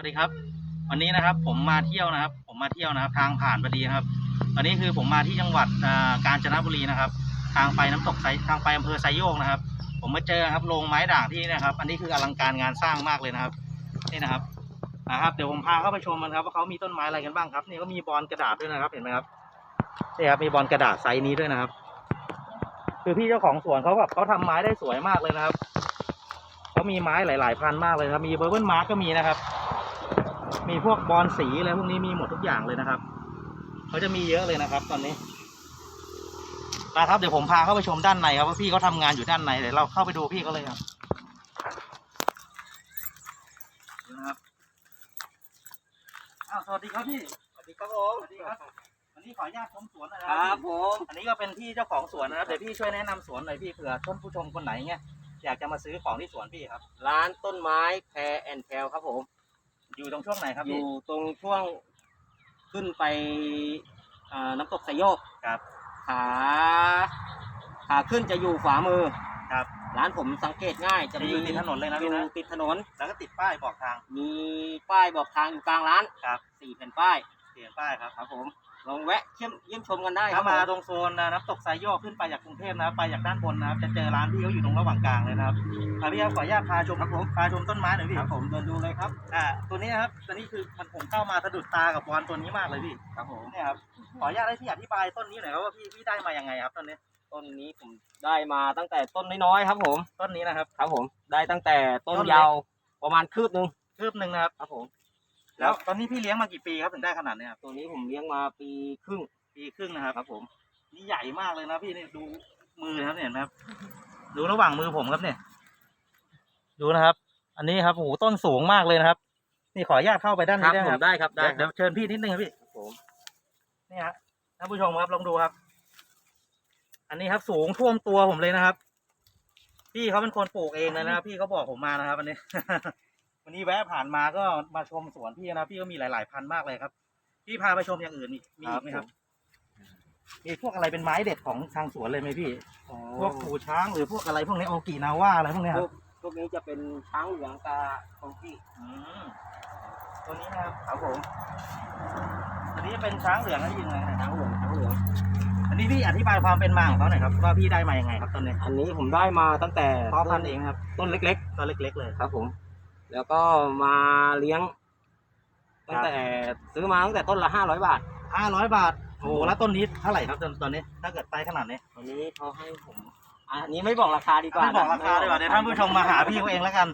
วัสดีครับ วันนี้นะครับผมมาเที่ยวนะครับ ผมมาเที่ยวนะครับ ทางผ่านพอดีครับวันนี้คือผมมาที่จังหวัดกาญจนบุรีนะครับ ทางไปน้ำตกไซทางไปอำเภอไซโยกนะครับ ผมมาเจอครับโรงไม้ด่างที่นี่นะครับ อันนี้คืออลังการงานสร้างมากเลยนะครับนี่นะครับนะครับเดี๋ยวผมพาเข้าไปชมมันครับว่าเขามีต้นไม้อะไรกันบ้างครับนี่ก็มีบอลกระดาษด้วยนะครับเห็นไหมครับนี่ครับมีบอลกระดาษไซส์นี้ด้วยนะครับ คือพี่เจ้าของสวนเขาแบบเขาทำไม้ได้สวยมากเลยนะครับเขามีไม้หลาย ๆ พันมากเลยครับมีเบอร์เบิลมาร์กก็มีนะครับ มีพวกบอลสีอะไรพวกนี้มีหมดทุกอย่างเลยนะครับเขาจะมีเยอะเลยนะครับ ตอนนี้นะครับเดี๋ยวผมพาเข้าไปชมด้านในครับว่าพี่เขาทำงานอยู่ด้านในเดี๋ยวเราเข้าไปดูพี่เขาเลยครับดูนะครับอ้าวสวัสดีครับพี่สวัสดีครับผมสวัสดีครับวันนี้ขออนุญาตชมสวนหนะคครัรับ ผมอันนี้ก็เป็นที่เจ้าของสวนนะครับเดี๋ยวพี่ช่วยแนะนำสวนหน่อยพี่เผื่อท่านผู้ชมคนไหนเงี้ยอยากจะมาซื้อของที่สวนพี่ครับ ร้านต้นไม้แพรแอนแพลครับผม อยู่ตรงช่วงไหนครับอพี่ยู่ตรงช่วงขึ้นไปอ่าน้ำตกสายโยกครับ ขาขาขึ้นจะอยู่ขวามือครับ ร้านผมสังเกตง่ายจะจะมีอยู่ติดถนนเลยนะอพี่ยู่นะติดถนน แล้วก็ติดป้ายบอกทาง มีป้ายบอกทางอยู่กลางร้านครับ สี่แผ่นป้ายเปลี่ยนป้ายครับ ครับผม ลองแวะเยี่ยมเยี่ยมชมกันได้ครัถ้าบมาผตรงโซนน้ำตกไซโยกขึ้นไปจากกรุงเทพนะครับไปจากด้านบนนะครับจะเจอร้านพี่เขาอยู่ตรงระหว่างกลางเลยนะครับอะพี่ครับขออนุญาตพาชมครับผมพาชมต้นไม้หน่อยพี่ครับผมเดินดูเลยครับอ่าตัวนี้นะครับตัวนี้คือมันผมเข้ามาสะดุดตากับบอลตัวนี้มากเลยพี่ครับผมเนี่ยครับขออนุญาตให้พี่อธิบายต้นนี้หน่อยครับว่าพี่พี่ได้มายังไงครับต้นนี้ต้นนี้ผมได้มาตั้งแต่ต้นน้อยๆครับผมต้นนี้นะครับ ครับผมได้ตั้งแต่ต้นต้นเล็กยาวประมาณคืบหนึ่งคืบหนึ่งนะครับ ครับผม แล้วตอนนี้พี่เลี้ยงมากี่ปีครับถึงได้ขนาดนี้ครับตัวนี้ผมเลี้ยงมาปีครึ่งปีครึ่งนะครับครับผม นี่ใหญ่มากเลยนะพี่นี่ดูมือนะครับเนี่ยเห็นะครับ ดูระหว่างมือผมครับเนี่ย ดูนะครับ อันนี้ครับโอ้โหต้นสูงมากเลยนะครับ นี่ขออนุญาตเข้าไปด้านครันี้บได้ไหมผมครับได้ครับได้เดี๋ยวคเดี๋รัยวบเชิญพี่นิดนึงครับพี่ผมนี่ฮะท่านผู้ชมครับลองดูครับ อันนี้ครับสูงท่วมตัวผมเลยนะครับ พี่เขาเป็นคนปลูกเองเลยนะครับพี่เขาบอกผมมานะครับวันนี้ วันนี้แวะผ่านมาก็มาชมสวนพี่นะพี่ก็มีหลาย ๆ พันธุ์มากเลยครับพี่พาไปชมอย่างอื่นอีกมีอีกไหมครับ มีพวกอะไรเป็นไม้เด็ดของทางสวนเลยไหมพี่อ๋อพวกหูช้างหรือพวกอะไรพวกนี้โอกินาว่าอะไรพวกนี้คพรัวบกพวกนี้จะเป็นช้างเหลืองกาโคกี้อืมตัวนี้นะครับครับผมอันนี้เป็นช้างเหลืองนะยิงไงนะช้างเหลืองช้างเหลือง อันนี้พี่อธิบายความเป็นมาของเขาหน่อยครับว่าพี่ได้มายังไงครับต้นนี้อันนี้ผมได้มาตั้งแต่พ่อพันธุ์เองครับต้นเล็กต้นเล็ก ๆ เลยๆครับผม แล้วก็มาเลี้ยง ตั้งแต่ซื้อมาตั้งแต่ต้นละห้าร้อยบาท ห้าร้อยบาทโอ้โหแล้วต้นนี้เท่าไหร่ครับต้นตอนนี้ ถ้าเกิดไปขนาดนี้อันนี้เขาให้ผมอันนี้ไม่บอกราคาดีกว่าไม่บอกราคาดีกว่าเดี๋ยวท่านผู้ชมมาหาพี่เขาเองแล้วกัน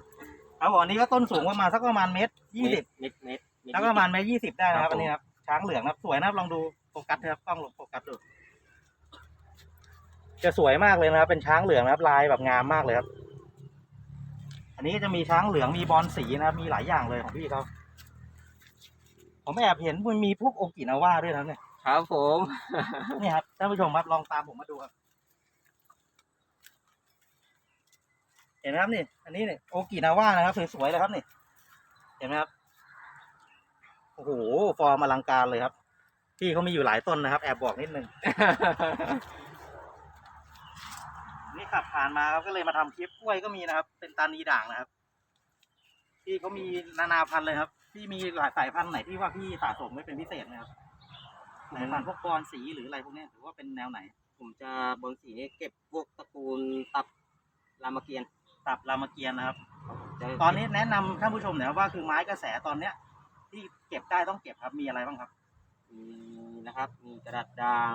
ครับผมอันนี้ก็ต้นสูงประมาณสักประมาณเมตรยี่สิบเม็ดเม็ดเม็ดแล้วก็ประมาณเมตรยี่สิบได้นะครับครับผมอันนี้ครับช้างเหลืองนะครับสวยนะครับลองดูโฟกัสนะครับกล้องลงโฟกัสดูจะสวยมากเลยนะครับ เป็นช้างเหลืองนะครับ ลายแบบงามมากเลยครับ อันนี้ก็จะมีช้างเหลืองมีบอลสีนะครับมีหลายอย่างเลยของพี่เขาผมแอบเห็นมันมีพวกโอกินาว่าด้วยนะเนี่ยครับผม นี่ครับท่านผู้ชมครับลองตามผมมาดูครับ เห็นไหมครับนี่ อันนี้เนี่ยโอกินาว่านะครับสวยๆเลยครับนี่ เห็นไหมครับโอ้โหฟอร์มอลังการเลยครับ พี่เขามีอยู่หลายต้นนะครับ แอบบอกนิดนึงนี่ ขับผ่านมาครับก็เลยมาทำคลิปกล้วยก็มีนะครับ เป็นตานีด่างนะครับ พี่เขามีนานาพันธุ์เลยครับ พี่มีหลายสายพันธุ์ไหนที่ว่าพี่สะสมไว้เป็นพิเศษไหมครับสายพันธุ์พวกกรสีหรืออะไรพวกเนี้ยถือว่าเป็นแนวไหน ผมจะบางสีนี่เก็บพวกตระกูลตับรามเกียรติ์ตับรามเกียรติ์นะครับจะตอนนี้แนะนำท่านผู้ชมหน่อยว่าคือไม้กระแสตอนเนี้ย ที่เก็บได้ต้องเก็บครับมีอะไรบ้างครับมีนะครับ มีกระดาษด่าง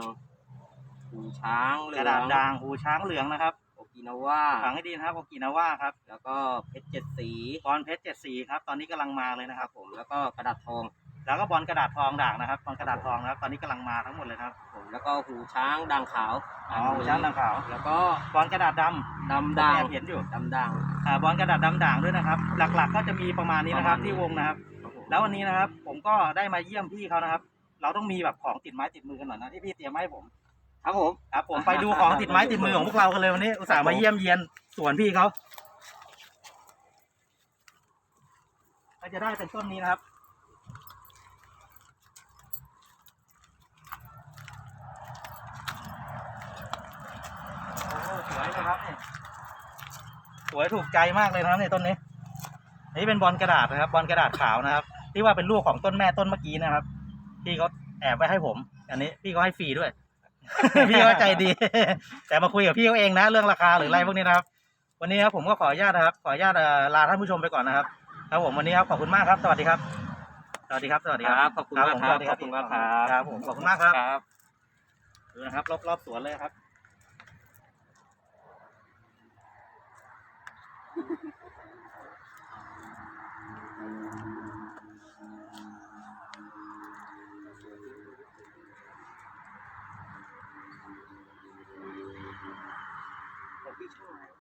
หูช้างเหลืกองระดาษด่างหูช้างเหลืองนะครับโอ กินาว่าฝังให้ดีนะครับโอกินาว่าครับแล้วก็เพชรเจ็ดสีบอลเพชรเจ็ดสีครับตอนนี้กำลังมาเลยนะครับ ผมแล้วก็กระดาษทอง แล้วก็บอลกระดาษทองด่างนะครับบอลกระดาษทองนะครับตอนนี้กำลังมาทั้งหมดเลยครับผมแล้วก็หูช้างด่างขาวอ๋อหูช้างด่างขาว แล้วก็บอลกระดาษดดำำด่างแอบเห็นอยู่ดำด่างอ่าบอลกระดาษดำด่างด้วยนะครับ หลักๆ ก็จะมีประมาณนี้นะครับประมาณนี้ที่วงนะครับครับผมแล้ววันนี้นะครับ ผมก็ได้มาเยี่ยมพี่เขานะครับ เราต้องมีแบบของติดไม้ติดมือกันหน่อยนะที่พี่เตรียมมาให้ผม ครับผมครับผมไปดูของติดไม้ติดมือของพวกเรากันเลยวันนี้อุตส่าห์มาเยี่ยมเยียนสวนพี่เขาก็จะได้เป็นต้นนี้นะครับ โอ้สวยนะครับเนี่ยสวยถูกใจมากเลยนะครับเนี่ยต้นนี้ นี่เป็นบอลกระดาษนะครับ บอลกระดาษขาวนะครับ ที่ว่าเป็นลูกของต้นแม่ต้นเมื่อกี้นะครับพี่เขาแอบไว้ให้ผม อันนี้พี่เขาให้ฟรีด้วย พี่เขาใจดี แต่มาคุยกับพี่เขาเองนะ เรื่องราคาหรืออะไรพวกนี้นะครับ วันนี้ครับผมก็ขออนุญาตนะครับ ขออนุญาตเอ่อลาท่านผู้ชมไปก่อนนะครับ ครับผมวันนี้ครับขอบคุณมากครับ สวัสดีครับ สวัสดีครับ สวัสดีคครัรับบขอบคุณมากครับสวัสดีขอบคุณมากครับครับผมขอบคุณมากครับครับดูนะครับ รอบๆสวนเลยครับ